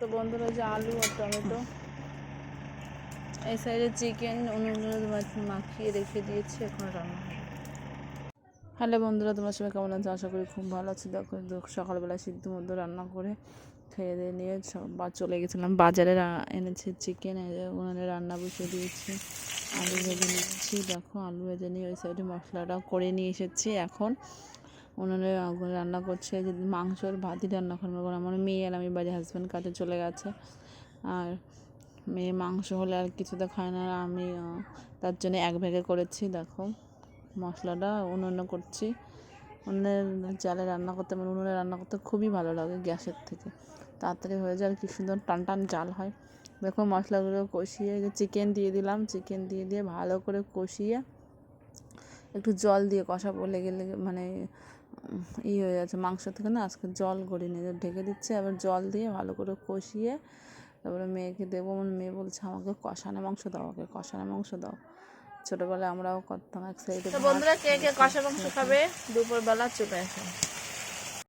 তো বন্ধুরা যে আলু আর টমেটো, এই সাইডে চিকেন উনুনে মাখিয়ে রেখে দিয়েছি, এখন রান্না হ্যালো বন্ধুরা, তোমরা সবাই কেমন আছো? আশা করি খুব ভালো আছি। দেখো সকালবেলা সিদ্ধ মধ্য রান্না করে খেয়ে দিয়ে নিয়ে বা চলে গেছিলাম বাজারে এনেছি চিকেন ওখানে রান্না বসিয়ে দিয়েছি। আলু ভেজে নিয়েছি। দেখো, আলু ভেজে নিয়ে ওই সাইডে মশলাটা করে নিয়ে এসেছি। এখন আগুনে রান্না করছে, যে মাংসর ভাতই রান্না করব আমার মেয়ে আর আমি বাড়ি হাজব্যান্ড কাজে চলে গেছে। আর মেয়ে মাংস হলে আর কিছুতে খায় না। আর আমি তার জন্য এক ভেগে করেছি, দেখো। মশলাটা উনুনে করছি। উনুনের জালে রান্না করতে মানে উনুনে রান্না করতে খুবই ভালো লাগে গ্যাসের থেকে। তাড়াতাড়ি হয়ে যায়, আর কি সুন্দর টান টান জাল হয়। দেখো মশলাগুলো কষিয়ে চিকেন দিয়ে দিলাম চিকেন দিয়ে দিয়ে ভালো করে কষিয়ে একটু জল দিয়ে কষা লেগে গেলে মানে ই হয়ে যাচ্ছে। মাংস থেকে না আজকে জল গড়িয়ে নিয়ে ঢেকে দিচ্ছে আবার জল দিয়ে ভালো করে কষিয়ে তারপরে মেয়েকে দেবো। আমার মেয়ে বলছে আমাকে কষানো মাংস দাও আমাকে কষানো মাংস দাও। ছোটোবেলায় আমরাও করতাম এক সাইডে বন্ধুরা কে কে কষা মাংস খাবে? দুপুরবেলা চলে আসে